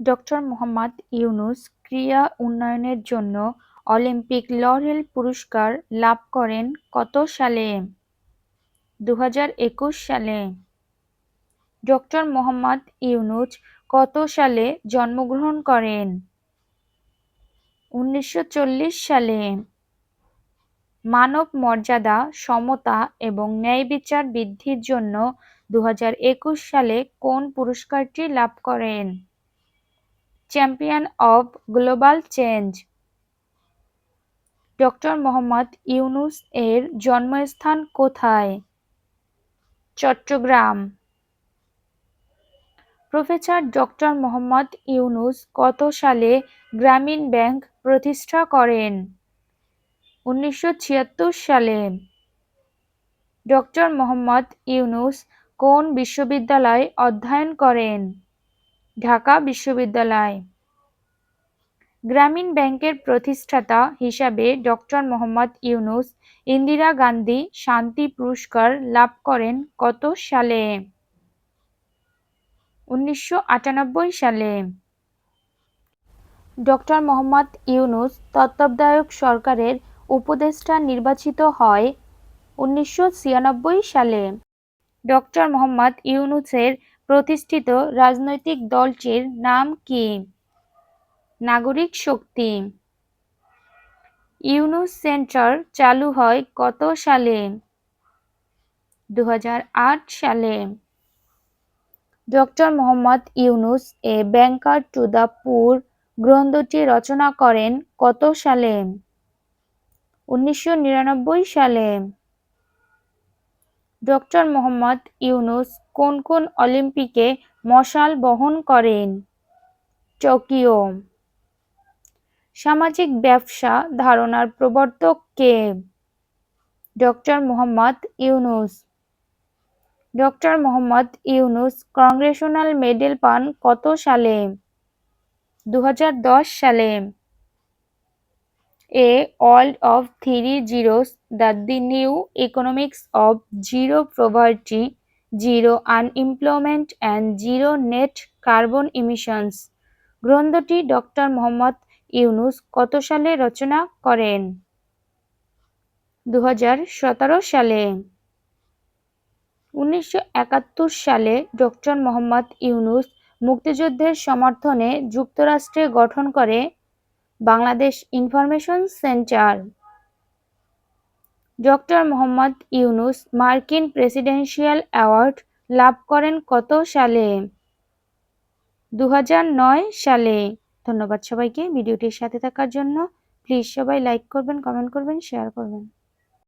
Doctor Mohammad Yunus ক্রীড়া উন্নয়নের জন্য অলিম্পিক লরেল পুরস্কার লাভ করেন কত সালে? দু হাজার একুশ সালে। ডক্টর মোহাম্মদ ইউনুস কত সালে জন্মগ্রহণ করেন? উনিশশো চল্লিশ সালে। মানব মর্যাদা, সমতা এবং ন্যায় বিচার বৃদ্ধির জন্য দু হাজার একুশ সালে কোন পুরস্কারটি লাভ করেন? Champion of global change doctor Mohammad Yunus এর জন্মস্থান কোথায়? চট্টগ্রাম। প্রফেসর ডক্টর মোহাম্মদ ইউনুস কত সালে গ্রামীণ ব্যাংক প্রতিষ্ঠা করেন? উনিশশো ছিয়াত্তর সালে। ডক্টর মোহাম্মদ ইউনুস কোন বিশ্ববিদ্যালয়ে অধ্যয়ন করেন? ঢাকা বিশ্ববিদ্যালয়। গ্রামীণ ব্যাংকের প্রতিষ্ঠাতা হিসাবে ডক্টর মোহাম্মদ ইউনুস ইন্দিরা গান্ধী শান্তি পুরস্কার লাভ করেন কত সালে? উনিশশো সালে। ডক্টর মোহাম্মদ ইউনুস তত্ত্বাবধায়ক সরকারের উপদেষ্টা নির্বাচিত হয় উনিশশো ছিয়ানব্বই সালে। ডক্টর মোহাম্মদ ইউনুসের প্রতিষ্ঠিত রাজনৈতিক দলটির নাম কি? নাগরিক শক্তি। ইউনুস সেন্টার চালু হয় কত সালে? দু হাজার আট সালে। Doctor Mohammad Yunus a banker to the poor গ্রন্থটি রচনা করেন কত সালে? উনিশশো নিরানব্বই সালে। ডক্টর মোহাম্মদ ইউনুস কোন কোন অলিম্পিকে মশাল বহন করেন? টোকিও। সামাজিক ব্যবসা ধারণার প্রবর্তক কে? Doctor Mohammad Yunus. Doctor Mohammad Yunus congressional medal পান কত সালে? দু হাজার দশ সালে। A world of three zeros the the new economics of zero poverty zero unemployment and zero net carbon emissions. গ্রন্থটি ডক্টর মোহাম্মদ ইউনুস কত সালে রচনা করেন? দু হাজার সতেরো সালে। উনিশশো একাত্তর সালে ডক্টর মোহাম্মদ ইউনুস মুক্তিযুদ্ধের সমর্থনে যুক্তরাষ্ট্রে গঠন করে Bangladesh information centre. Doctor Mohammad Yunus মার্কিন প্রেসিডেন্সিয়াল অ্যাওয়ার্ড লাভ করেন কত সালে? দু হাজার নয় সালে। ধন্যবাদ সবাইকে ভিডিওটির সাথে থাকার জন্য। প্লিজ সবাই লাইক করবেন, কমেন্ট করবেন, শেয়ার করবেন।